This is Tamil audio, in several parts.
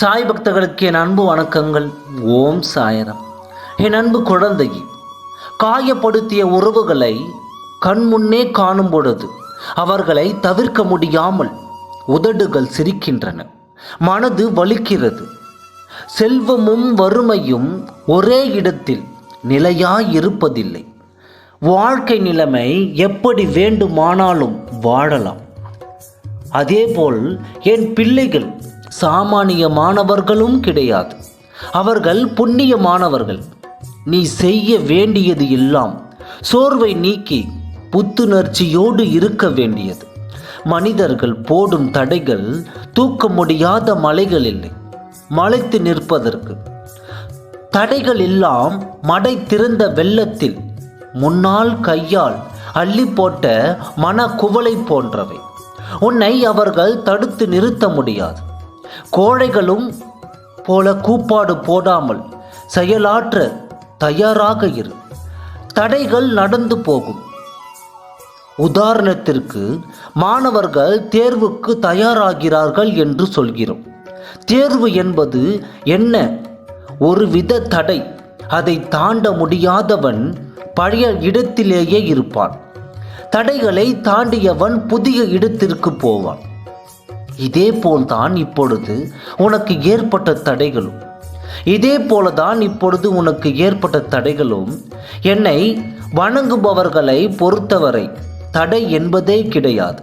சாய் பக்தர்களுக்கு என் அன்பு வணக்கங்கள். ஓம் சாயரம். என் அன்பு குழந்தை காயப்படுத்திய உறவுகளை கண் முன்னே காணும் பொழுது அவர்களை தவிர்க்க முடியாமல் உதடுகள் சிரிக்கின்றன. மனது வலிக்கிறது. செல்வமும் வறுமையும் ஒரே இடத்தில் நிலையாய் இருப்பதில்லை வாழ்க்கை நிலைமை எப்படி வேண்டுமானாலும் வாழலாம். அதேபோல் என் பிள்ளைகள் சாமானியமானவர்களும் கிடையாது. அவர்கள் புண்ணியமானவர்கள். நீ செய்ய வேண்டியது எல்லாம் சோர்வை நீக்கி புத்துணர்ச்சியோடு இருக்க வேண்டியது. மனிதர்கள் போடும் தடைகள் தூக்க முடியாத மலைகள் இல்லை மலைத்து நிற்பதற்கு. தடைகள் எல்லாம் மடை திறந்த வெள்ளத்தில் முன்னால் கையால் அள்ளி போட்ட மன குவளை போன்றவை. உன்னை அவர்கள் தடுத்து நிறுத்த முடியாது. கோழைகளும் போல கூப்பாடு போடாமல் செயலாற்ற தயாராக இரு. தடைகள் நடந்து போகும். உதாரணத்திற்கு மாணவர்கள் தேர்வுக்கு தயாராகிறார்கள் என்று சொல்கிறோம். தேர்வு என்பது என்ன? ஒரு வித தடை. அதை தாண்ட முடியாதவன் பழைய இடத்திலேயே இருப்பான். தடைகளை தாண்டியவன் புதிய இடத்திற்கு போவான். இதே போல்தான் இப்பொழுது உனக்கு ஏற்பட்ட தடைகளும். இதே போலதான் இப்பொழுது உனக்கு ஏற்பட்ட தடைகளும். என்னை வணங்குபவர்களை பொறுத்தவரை தடை என்பதே கிடையாது.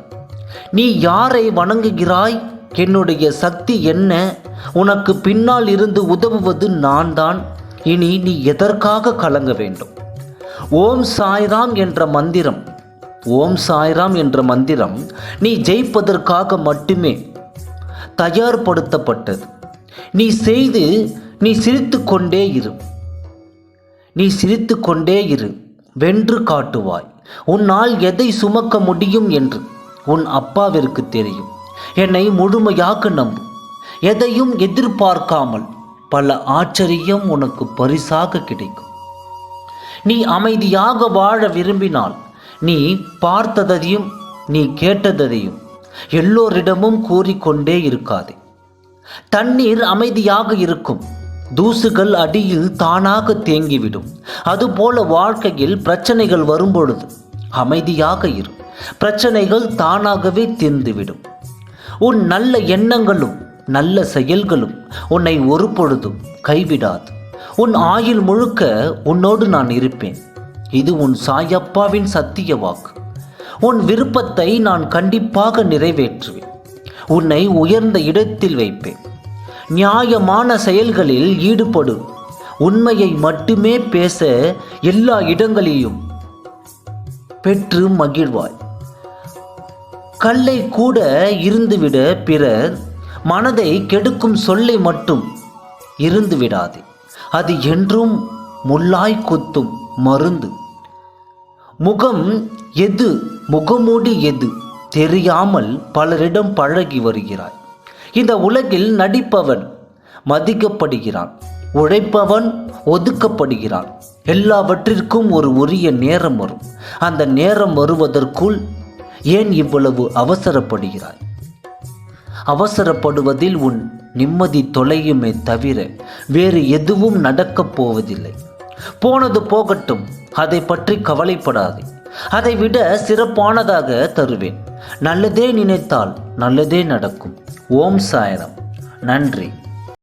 நீ யாரை வணங்குகிறாய்? என்னுடைய சக்தி என்ன? உனக்கு பின்னால் இருந்து உதவுவது நான் தான் இனி நீ எதற்காக கலங்க வேண்டும்? ஓம் சாய்ராம் என்ற மந்திரம். ஓம் சாய்ராம் என்ற மந்திரம். நீ ஜெயிப்பதற்காக மட்டுமே தயார்படுத்தப்பட்டது. நீ செய்து நீ சிரித்து கொண்டே இரு. நீ சிரித்து கொண்டே இரு. வென்று காட்டுவாய். உன்னால் எதை சுமக்க முடியும் என்று உன் அப்பாவிற்கு தெரியும். என்னை முழுமையாக நம்பு. எதையும் எதிர்பார்க்காமல் பல ஆச்சரியம் உனக்கு பரிசாக கிடைக்கும். நீ அமைதியாக வாழ விரும்பினால் நீ பார்த்ததையும் நீ கேட்டதையும் எல்லோரிடமும் கூறிக்கொண்டே இருக்காது. தண்ணீர் அமைதியாக இருக்கும். தூசுகள் அடியில் தானாக தேங்கிவிடும். அதுபோல வாழ்க்கையில் பிரச்சனைகள் வரும்பொழுது அமைதியாக இரு. பிரச்சனைகள் தானாகவே தீர்ந்துவிடும். உன் நல்ல எண்ணங்களும் நல்ல செயல்களும் உன்னை ஒரு பொழுதும் கைவிடாது. உன் ஆயுள் முழுக்க உன்னோடு நான் இருப்பேன். இது உன் சாயப்பாவின் சத்திய வாக்கு. உன் விருப்பத்தை நான் கண்டிப்பாக நிறைவேற்றுவேன். உன்னை உயர்ந்த இடத்தில் வைப்பேன். நியாயமான செயல்களில் ஈடுபடு. உண்மையை மட்டுமே பேச எல்லா இடங்களிலும் பெற்று மகிழ்வாய். கல்லை கூட இருந்துவிட பிறர் மனதை கெடுக்கும் சொல்லை மட்டும் இருந்துவிடாது. அது என்றும் முள்ளாய் குத்தும் மருந்து. முகம் எது முகமூடி எது? தெரியாமல் பலரிடம் பழகி வருகிறாய். இந்த உலகில் நடிப்பவன் மதிக்கப்படுகிறான். உழைப்பவன் ஒதுக்கப்படுகிறான். எல்லாவற்றிற்கும் ஒரு உரிய நேரம் வரும். அந்த நேரம் வருவதற்குள் ஏன் இவ்வளவு அவசரப்படுகிறாய்? அவசரப்படுவதில் உன் நிம்மதி தொலையுமே தவிர வேறு எதுவும் நடக்கப் போவதில்லை. போனது போகட்டும். அதை பற்றி கவலைப்படாதே. அதை விட சிறப்பானதாக தருவேன். நல்லதே நினைத்தால் நல்லதே நடக்கும். ஓம் சாயனம் நன்றி.